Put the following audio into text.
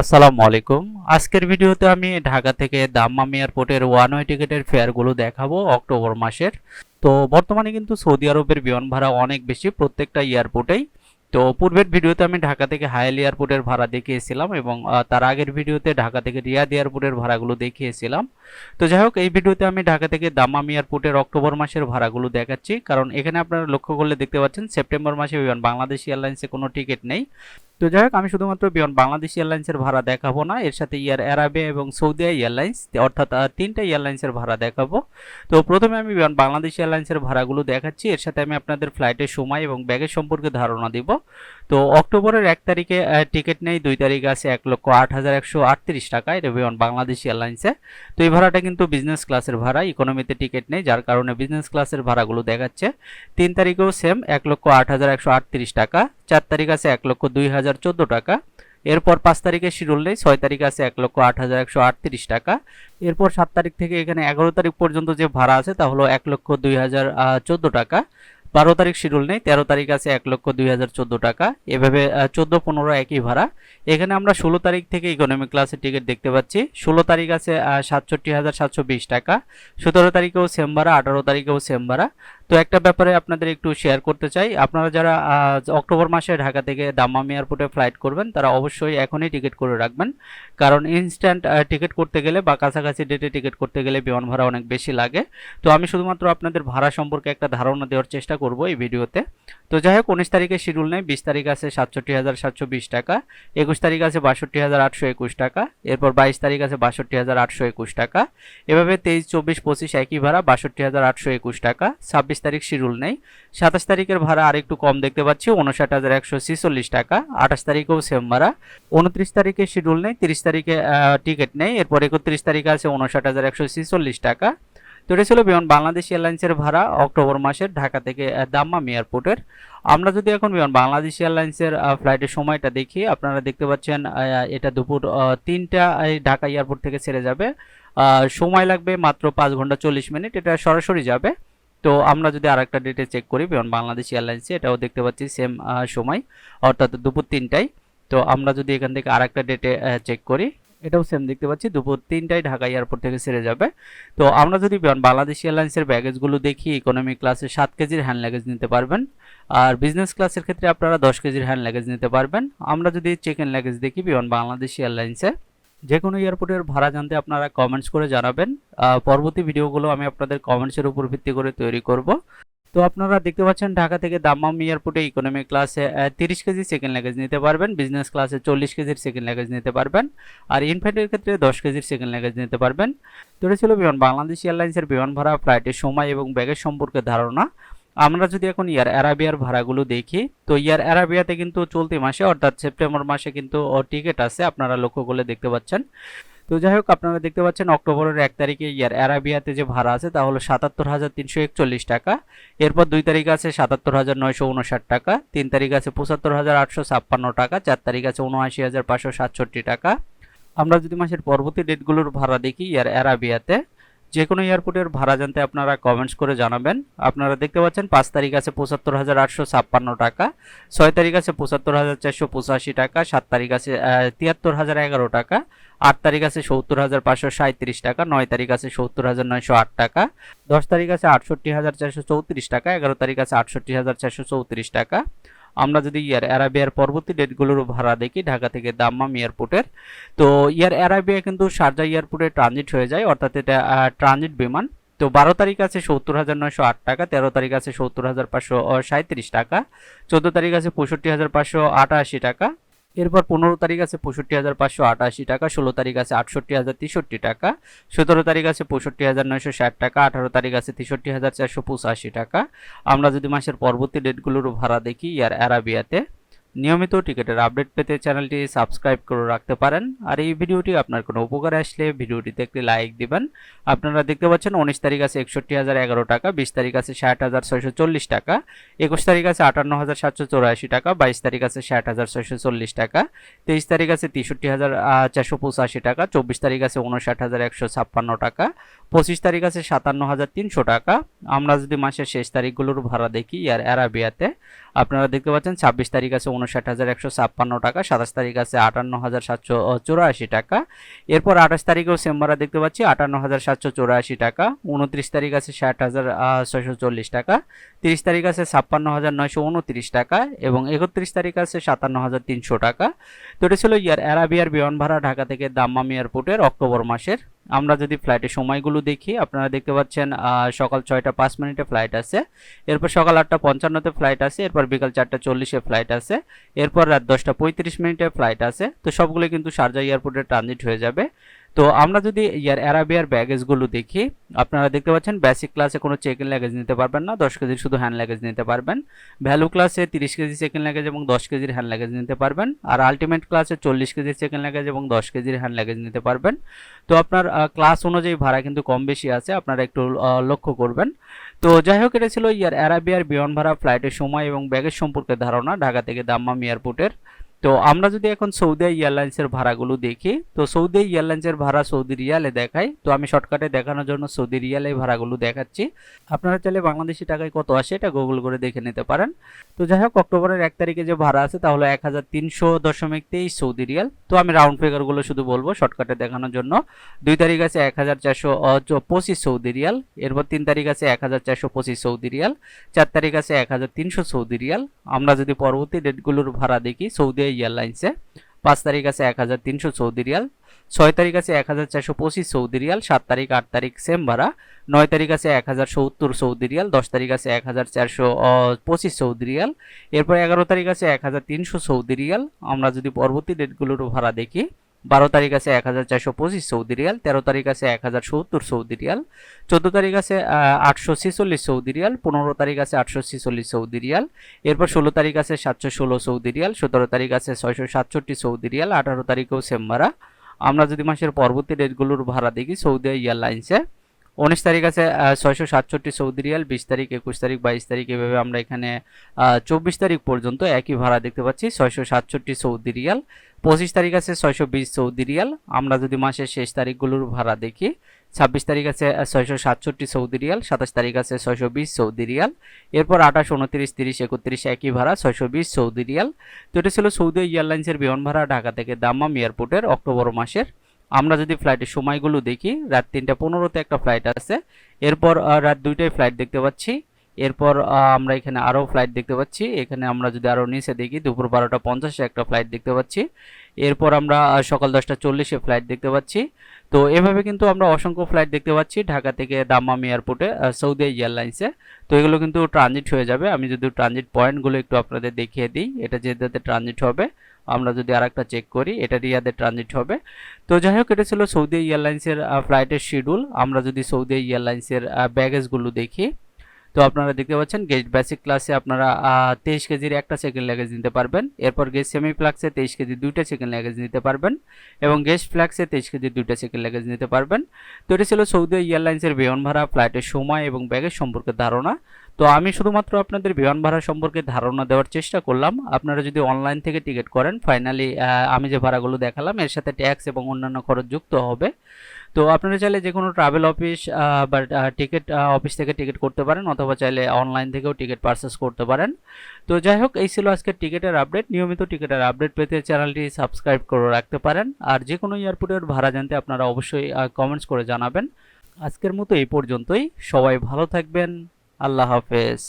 আসসালামু আলাইকুম। আজকের ভিডিওতে আমি ঢাকা থেকে দাম্মাম এয়ারপোর্টের ওয়ান ওয়ে টিকিটের ফেয়ারগুলো দেখাবো অক্টোবর মাসের। তো বর্তমানে কিন্তু সৌদি আরবের বিমান ভাড়া অনেক বেশি প্রত্যেকটা এয়ারপোর্টেই। তো পূর্বের ভিডিওতে আমি ঢাকা থেকে হায়াল এয়ারপোর্টের ভাড়া দেখিয়েছিলাম এবং তার আগের ভিডিওতে ঢাকা থেকে রিয়াদ এয়ারপোর্টের ভাড়াগুলো দেখিয়েছিলাম। তো যাই হোক এই ভিডিওতে আমি ঢাকা থেকে দাম্মাম এয়ারপোর্টের অক্টোবর মাসের ভাড়াগুলো দেখাচ্ছি। কারণ এখানে আপনারা লক্ষ্য করলে দেখতে পাচ্ছেন, সেপ্টেম্বর মাসে বিমান, বাংলাদেশ এয়ারলাইন্সে কোনো টিকিট নেই। তো যাই হোক, আমি শুধুমাত্র বিমান বাংলাদেশ এয়ারলাইন্সের ভাড়া দেখাবো না, এর সাথে ইয়ার অ্যারাবিয়া এবং সৌদি এয়ারলাইন্স অর্থাৎ তিনটা এয়ারলাইন্সের ভাড়া দেখাবো। তো প্রথমে আমি বিমান বাংলাদেশ এয়ারলাইন্সের ভাড়াগুলো দেখাচ্ছি, এর সাথে আমি আপনাদের ফ্লাইটের সময় এবং ব্যাগের সম্পর্কে ধারণা দিব। তো অক্টোবরের এক তারিখে টিকিট নেই, দুই তারিখে আছে এক লক্ষ আট হাজার একশো আটত্রিশ টাকা, এটা বিমান বাংলাদেশ এয়ারলাইন্সে তো এই ভাড়াটা কিন্তু বিজনেস ক্লাসের ভাড়া ইকোনমিতে টিকিট নেই, যার কারণে বিজনেস ক্লাসের ভাড়াগুলো দেখাচ্ছে। তিন তারিখেও সেম এক লক্ষ আট হাজার একশো আটত্রিশ টাকা। চার তারিখ আছে এক লক্ষ দুই হাজার চোদ্দ টাকা। এরপর পাঁচ তারিখে শিডিউল নেই, ছয় তারিখ আছে এক লক্ষ আট হাজার একশো আটত্রিশ টাকা। এরপর সাত তারিখ থেকে এখানে এগারো তারিখ পর্যন্ত যে ভাড়া আছে তা হলো এক লক্ষ দুই হাজার চোদ্দ টাকা। বারো তারিখ শিডিউল নেই, তেরো তারিখ আছে এক লক্ষ দুই হাজার চোদ্দ টাকা। এভাবে চোদ্দ পনেরো একই ভাড়া। এখানে আমরা ষোলো তারিখ থেকে ইকোনমিক ক্লাসের টিকিট দেখতে পাচ্ছি। ষোলো তারিখ আছে সাতষট্টি হাজার সাতশো বিশ টাকা। সতেরো তারিখেও সেম ভাড়া, আঠারো তারিখেও সেম ভাড়া। তো একটা ব্যাপারে আপনাদের একটু শেয়ার করতে চাই। আপনারা যারা অক্টোবর মাসে ঢাকা থেকে দাম্মাম এয়ারপোর্টে ফ্লাইট করবেন, তারা অবশ্যই এখনই টিকিট করে রাখবেন। কারণ ইনস্ট্যান্ট টিকিট করতে গেলে বা কাছাকাছি ডেটে টিকিট করতে গেলে বিমান ভাড়া অনেক বেশি লাগে। তো আমি শুধুমাত্র আপনাদের ভাড়া সম্পর্কে একটা ধারণা দেওয়ার চেষ্টা করব এই ভিডিওতে। তো যাই হোক, উনিশ তারিখে শিডিউল নেই, বিশ তারিখ আছে সাতষট্টি হাজার সাতশো বিশ টাকা, একুশ তারিখ আছে বাষট্টি হাজার আটশো একুশ টাকা, এরপর বাইশ তারিখ আছে বাষট্টি হাজার আটশো একুশ টাকা। এভাবে তেইশ, চব্বিশ, পঁচিশ একই ভাড়া বাষট্টি হাজার আটশো একুশ টাকা, ছাব্বিশ তারিখ শিডিউল নেই। সাতাশ তারিখের ভাড়া আর একটু কম দেখতে পাচ্ছি, উনষাট হাজার একশো ছিচল্লিশ টাকা। আঠাশ তারিখেও সেম ভাড়া। উনত্রিশ তারিখে শিডিউল নেই, তিরিশ তারিখে টিকিট নেই। এরপর একত্রিশ তারিখে আছে উনষাট হাজার একশো ছিচল্লিশ টাকা। তো এটা ছিল বিমান বাংলাদেশ এয়ারলাইন্সের ভাড়া অক্টোবর মাসের ঢাকা থেকে দাম্মাম এয়ারপোর্টের। আমরা যদি এখন বিমান বাংলাদেশ এয়ারলাইন্সের ফ্লাইটের সময়টা দেখি, আপনারা দেখতে পাচ্ছেন এটা দুপুর তিনটা ঢাকা এয়ারপোর্ট থেকে ছেড়ে যাবে। সময় লাগবে মাত্র পাঁচ ঘণ্টা চল্লিশ মিনিট, এটা সরাসরি যাবে। তো আমরা যদি আরেকটা ডেটে চেক করি বিমান বাংলাদেশ এয়ারলাইন্সে, এটাও দেখতে পাচ্ছি সেম সময়, অর্থাৎ দুপুর তিনটায়। তো আমরা যদি এখান থেকে আরেকটা ডেটে চেক করি, এটাও সেম দেখতে পাচ্ছি, দুপুর তিনটায় ঢাকা এয়ারপোর্ট থেকে ছেড়ে যাবে। তো আমরা যদি বাংলাদেশ এয়ারলাইন্সের ব্যাগেজগুলো দেখি ইকোনমি ক্লাসে সাত কেজির হ্যান্ড লাগেজ নিতে পারবেন। আর বিজনেস ক্লাসের ক্ষেত্রে আপনারা দশ কেজির হ্যান্ড লাগেজ নিতে পারবেন। আমরা যদি চেক ইন লাগেজ দেখি বিমান বাংলাদেশ এয়ারলাইন্সে যে কোনো এয়ারপোর্টের ভাড়া জানতে আপনারা কমেন্টস করে জানাবেন। পরবর্তী ভিডিওগুলো আমি আপনাদের কমেন্টসের উপর ভিত্তি করে তৈরি করব। তো আপনারা দেখতে পাচ্ছেন ঢাকা থেকে দাম্মাম এয়ারপোর্টে ইকোনমি ক্লাসে তিরিশ কেজি সেকেন্ড লাগেজ নিতে পারবেন বিজনেস ক্লাসে চল্লিশ কেজির সেকেন্ড লাগেজ নিতে পারবেন, আর ইনফ্যাক্টের ক্ষেত্রে দশ কেজির সেকেন্ড লাগেজ নিতে পারবেন। তো এটা ছিল বিমান, বাংলাদেশ এয়ারলাইন্সের বিমান ভাড়া ফ্লাইটের সময় এবং ব্যাগের সম্পর্কে ধারণা। আমরা যদি এখন ইয়ার অ্যারাবিয়ার ভাড়াগুলো দেখি, তো ইয়ার অ্যারাবিয়াতে কিন্তু চলতি মাসে, অর্থাৎ সেপ্টেম্বর মাসে কিন্তু টিকিট আছে, আপনারা লক্ষ্য করলে দেখতে পাচ্ছেন। তো যাই হোক, আপনারা দেখতে পাচ্ছেন অক্টোবরের এক তারিখে ইয়ার অ্যারাবিয়াতে যে ভাড়া আছে, তা হলো সাতাত্তর হাজার তিনশো একচল্লিশ টাকা। এরপর দুই তারিখ আছে সাতাত্তর হাজার নয়শো উনষাট টাকা, তিন তারিখ আছে পঁচাত্তর হাজার আটশো ছাপ্পান্ন টাকা, চার তারিখ আছে উনআশি হাজার পাঁচশো সাতষট্টি টাকা। আমরা যদি মাসের পরবর্তী ডেটগুলোর ভাড়া দেখি ইয়ার অ্যারাবিয়াতে যে কোনো এয়ারপোর্টের ভাড়া জানতে আপনারা কমেন্টস করে জানাবেন। আপনারা দেখতে পাচ্ছেন পাঁচ তারিখ আছে পঁচাত্তর হাজার আটশো ছাপ্পান্ন টাকা, ছয় তারিখ আছে পঁচাত্তর হাজার চারশো পঁচাশি টাকা, সাত তারিখ আছে তিয়াত্তর হাজার এগারো টাকা, আট তারিখ আছে সত্তর হাজার পাঁচশো সাঁত্রিশ টাকা, নয় তারিখ আছে সত্তর হাজার নয়শো আট টাকা, দশ তারিখ আছে আটষট্টি হাজার চারশো চৌত্রিশ টাকা, এগারো তারিখ আছে আটষট্টি হাজার চারশো চৌত্রিশ টাকা। আমরা যদি ইয়ার অ্যারাবিয়ার পরবর্তী ডেটগুলোর ভাড়া দেখি, ঢাকা থেকে দাম্মাম এয়ারপোর্টের। তো ইয়ার অ্যারাবিয়া কিন্তু শারজা এয়ারপোর্টে ট্রানজিট হয়ে যায়, অর্থাৎ এটা ট্রানজিট বিমান। তো বারো তারিখ আছে সত্তর হাজার নয়শো আট টাকা, তেরো তারিখ আছে সত্তর হাজার পাঁচশো সাঁত্রিশ টাকা, চোদ্দ তারিখ আছে পঁয়ষট্টি হাজার পাঁচশো আটাশি টাকা এরপর পনেরো তারিখ আছে পঁয়ষট্টি হাজার পাঁচশো আটাশি টাকা, ষোলো তারিখ আছে আটষট্টি হাজার তেষট্টি টাকা, সতেরো তারিখ আছে পঁয়ষট্টি হাজার নয়শো ষাট টাকা, আঠারো তারিখ আছে তেষট্টি হাজার চারশো পঁচাশি টাকা। আমরা যদি মাসের পরবর্তী ডেটগুলোর ভাড়া দেখি ইয়ার অ্যারাবিয়াতে নিয়মিত টিকিটের আপডেট পেতে চ্যানেলটি সাবস্ক্রাইব করে রাখতে পারেন। আর এই ভিডিওটি আপনার কোনো উপকারে আসলে ভিডিওটিতে একটি লাইক দিবেন। আপনারা দেখতে পাচ্ছেন উনিশ তারিখ আছে একষট্টি হাজার এগারো টাকা, বিশ তারিখ আছে ষাট হাজার ছয়শো চল্লিশ টাকা, একুশ তারিখ আছে আটান্ন হাজার সাতশো চৌরাশি টাকা, বাইশ তারিখ আছে ষাট হাজার ছয়শো চল্লিশ টাকা, তেইশ তারিখ আছে তেষট্টি হাজার চারশো পঁচাশি টাকা, চব্বিশ তারিখ আছে উনষাট হাজার একশো ছাপ্পান্ন টাকা, পঁচিশ তারিখ আছে সাতান্ন হাজার তিনশো টাকা। আমরা যদি মাসের শেষ তারিখগুলোর ভাড়া দেখি ইয়ার অ্যারাবিয়াতে আপনারা দেখতে পাচ্ছেন, ছাব্বিশ তারিখ আছে উনষাট হাজার একশো ছাপ্পান্ন টাকা, সাতাশ তারিখ আছে আটান্ন হাজার সাতশো চৌরাশি টাকা। এরপর আঠাশ তারিখেও সেম্বারা দেখতে পাচ্ছি, আটান্ন হাজার সাতশো চৌরাশি টাকা। উনত্রিশ তারিখ আছে ষাট হাজার ছয়শো চল্লিশ টাকা। তিরিশ তারিখ আছে ছাপ্পান্ন হাজার নয়শো উনত্রিশ টাকা এবং একত্রিশ তারিখ আছে সাতান্ন হাজার তিনশো টাকা। তো এটা ছিল ইয়ার অ্যারাবিয়ার বিমান ভাড়া ঢাকা থেকে দাম্মাম এয়ারপোর্টের অক্টোবর মাসের আমরা যদি ফ্লাইটের সময়গুলো দেখি, আপনারা দেখতে পাচ্ছেন সকাল ছয়টা পাঁচ মিনিটে ফ্লাইট আছে, এরপর সকাল আটটা পঞ্চান্নতে ফ্লাইট আছে, এরপর বিকাল চারটা চল্লিশে ফ্লাইট আছে, এরপর রাত দশটা পঁয়ত্রিশ মিনিটে ফ্লাইট আছে, তো সবগুলো কিন্তু শারজা এয়ারপোর্টে ট্রানজিট হয়ে যাবে। তো আমরা যদি ইয়ার অ্যারাবিয়ার ব্যাগেজগুলো দেখি, আপনারা দেখতে পাচ্ছেন বেসিক ক্লাসে কোনো চেক ইন লাগেজ নিতে পারবেন না, দশ কেজির শুধু হ্যান্ড লাগেজ নিতে পারবেন। ভ্যালু ক্লাসে তিরিশ কেজি চেক ইন লাগেজ এবং দশ কেজির হ্যান্ড লাগেজ নিতে পারবেন। আর আলটিমেট ক্লাসে চল্লিশ কেজির চেক ইন লাগেজ এবং দশ কেজির হ্যান্ড লাগেজ নিতে পারবেন। তো আপনার ক্লাস অনুযায়ী ভাড়া কিন্তু কম বেশি আছে, আপনারা একটু লক্ষ্য করবেন। তো যাই হোক, এটা ছিল ইয়ার অ্যারাবিয়ার বিমান ভাড়া ফ্লাইটের সময় এবং ব্যাগের সম্পর্কে ধারণা, ঢাকা থেকে দাম্মাম এয়ারপোর্টের তো আমরা যদি এখন সৌদি এয়ারলাইন্সের ভাড়াগুলো দেখি, তো সৌদি এয়ারলাইন্সের ভাড়া সৌদি রিয়ালে দেখাই তো আমি শর্টকাটে দেখানোর জন্য সৌদি রিয়ালে ভাড়াগুলো দেখাচ্ছি। আপনারা চাইলে বাংলাদেশি টাকায় কত আসে এটা গুগল করে দেখে নিতে পারেন। তো যাই হোক, অক্টোবরের এক তারিখে যে ভাড়া আছে তাহলে এক হাজার তিনশো দশমিক তেইশ সৌদি রিয়াল। তো আমি রাউন্ড ফিগারগুলো শুধু বলব শর্টকাটে দেখানোর জন্য। দুই তারিখ আছে এক হাজার চারশো পঁচিশ সৌদি রিয়াল। এরপর তিন তারিখ আছে এক হাজার চারশো পঁচিশ সৌদি রিয়াল। চার তারিখ আছে এক হাজার তিনশো সৌদি রিয়াল। আমরা যদি পরবর্তী ডেটগুলোর ভাড়া দেখি, সৌদি এয়ারলাইন্সে। পাঁচ তারিখ আছে এক হাজার তিনশো সৌদি রিয়াল, ছয় তারিখ আছে এক হাজার চারশো পঁচিশ সৌদি রিয়াল, সাত তারিখ আট তারিখ সেম ভাড়া, নয় তারিখ আছে এক হাজার সত্তর সৌদি রিয়াল, দশ তারিখ আছে এক হাজার চারশো পঁচিশ সৌদি রিয়াল। এরপর এগারো তারিখ আছে এক হাজার তিনশো সৌদি রিয়াল। আমরা যদি পরবর্তী ডেটগুলোর ভাড়া দেখি বারো তারিখ আছে এক হাজার চারশো পঁচিশ সৌদি রিয়াল, তেরো তারিখ আছে এক হাজার সত্তর সৌদি রিয়াল, চোদ্দ তারিখ আছে আটশো ছেচল্লিশ সৌদি রিয়াল, পনেরো তারিখ আছে আটশো ছেচল্লিশ সৌদি রিয়াল, এরপর ষোলো তারিখ আছে সাতশো ষোলো সৌদি রিয়াল, সতেরো তারিখ আছে ছয়শো সাতষট্টি সৌদি রিয়াল, আঠারো তারিখেও সেম ভাড়া। আমরা যদি মাসের পরবর্তী ডেটগুলোর ভাড়া দেখি, সৌদি এয়ারলাইন্সে উনিশ তারিখ আছে ছয়শো সাতষট্টি সৌদি রিয়াল, বিশ তারিখ, একুশ তারিখ, বাইশ তারিখ, এভাবে আমরা এখানে চব্বিশ তারিখ পর্যন্ত একই ভাড়া দেখতে পাচ্ছি, ছয়শো সাতষট্টি সৌদি রিয়াল। পঁচিশ তারিখ আছে ছয়শো বিশ সৌদি রিয়াল। আমরা যদি মাসের শেষ তারিখগুলোর ভাড়া দেখি, ছাব্বিশ তারিখ আছে ছয়শো সাতষট্টি সৌদি রিয়াল, সাতাশ তারিখ আছে ছয়শো বিশ সৌদি রিয়াল। এরপর আঠাশ, উনত্রিশ, তিরিশ, একত্রিশ একই ভাড়া, ছয়শো বিশ সৌদি রিয়াল। তো এটা ছিল সৌদি এয়ারলাইন্সের বিমান ভাড়া, ঢাকা থেকে দাম্মাম এয়ারপোর্টের অক্টোবর মাসের। আমরা যদি ফ্লাইটের সময়গুলো দেখি, রাত তিনটা পনেরোতে একটা ফ্লাইট আছে। এরপর রাত দুইটায় ফ্লাইট দেখতে পাচ্ছি। এরপর আমরা এখানে আরও ফ্লাইট দেখতে পাচ্ছি। এখানে আমরা যদি আরও নিচে দেখি, দুপুর বারোটা পঞ্চাশে একটা ফ্লাইট দেখতে পাচ্ছি। এরপর আমরা সকাল দশটা চল্লিশে ফ্লাইট দেখতে পাচ্ছি। তো এভাবে কিন্তু আমরা অসংখ্য ফ্লাইট দেখতে পাচ্ছি ঢাকা থেকে দাম্মাম এয়ারপোর্টে সৌদি এয়ারলাইন্সে তো এগুলো কিন্তু ট্রানজিট হয়ে যাবে। আমি যদি ট্রানজিট পয়েন্টগুলো একটু আপনাদের দেখিয়ে দিই, এটা যেটাতে ট্রানজিট হবে আমরা যদি আর একটা চেক করি, এটা রিয়াদে ট্রানজিট হবে। তো যাই হোক এটা ছিল সৌদি এয়ারলাইন্সের ফ্লাইটের শিডিউল আমরা যদি সৌদি এয়ারলাইন্সের ব্যাগেজগুলো দেখি তো আপনারা দেখতে পাচ্ছেন গেস্ট বেসিক ক্লাসে আপনারা তেইশ কেজির একটা সেকেন্ড লাগেজ নিতে পারবেন। এরপর গেস্ট সেমি ফ্লাক্সে তেইশ কেজি দুইটা সেকেন্ড লাগেজ নিতে পারবেন এবং গেস্ট ফ্ল্যাক্সে তেইশ কেজি দুইটা সেকেন্ড লাগেজ নিতে পারবেন। তো এটা ছিল সৌদি এয়ারলাইন্সের বিমান ভাড়া, ফ্লাইটের সময় এবং ব্যাগের সম্পর্কে ধারণা। তো আমি শুধুমাত্র আপনাদের বিমান ভাড়া সম্পর্কে ধারণা দেওয়ার চেষ্টা করলাম। আপনারা যদি অনলাইন থেকে টিকিট করেন ফাইনালি আমি যে ভাড়াগুলো দেখালাম, এর সাথে ট্যাক্স এবং অন্যান্য খরচ যুক্ত হবে। তো আপনারা চাইলে যে কোনো ট্রাভেল অফিস বা টিকিট অফিস থেকে টিকিট করতে পারেন অথবা চাইলে অনলাইন থেকেও টিকিট পারচেস করতে পারেন। তো যাই হোক, এই ছিল আজকের টিকিটের আপডেট নিয়মিত টিকিটের আপডেট পেতে চ্যানেলটি সাবস্ক্রাইব করে রাখতে পারেন। আর যে কোনো এয়ারপোর্টের ভাড়া জানতে আপনারা অবশ্যই কমেন্টস করে জানাবেন। আজকের মতো এই পর্যন্তই। সবাই ভালো থাকবেন। আল্লাহ হাফেজ।